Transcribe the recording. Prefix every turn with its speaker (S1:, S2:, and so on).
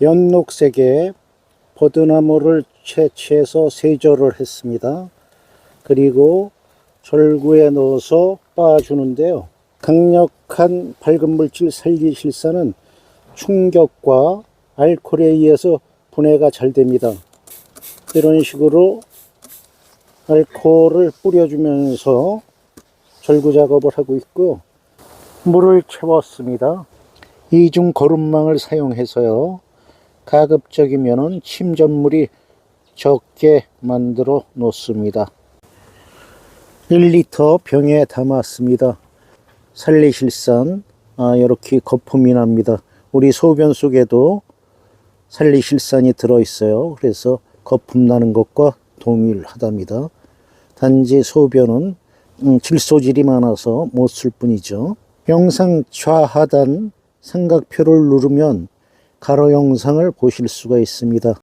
S1: 연녹색의 버드나무를 채취해서 세절을 했습니다. 그리고 절구에 넣어서 빻아주는데요. 강력한 밝은 물질 살기실사는 충격과 알코올에 의해서 분해가 잘 됩니다. 이런 식으로 알코올을 뿌려주면서 절구 작업을 하고 있고요. 물을 채웠습니다. 이중 거름망을 사용해서요. 가급적이면 침전물이 적게 만들어 놓습니다. 1리터 병에 담았습니다. 살리실산 아, 이렇게 거품이 납니다. 우리 소변 속에도 살리실산이 들어있어요. 그래서 거품 나는 것과 동일하답니다. 단지 소변은 음, 질소질이 많아서 못 쓸 뿐이죠. 영상 좌하단 삼각표를 누르면 가로 영상을 보실 수가 있습니다.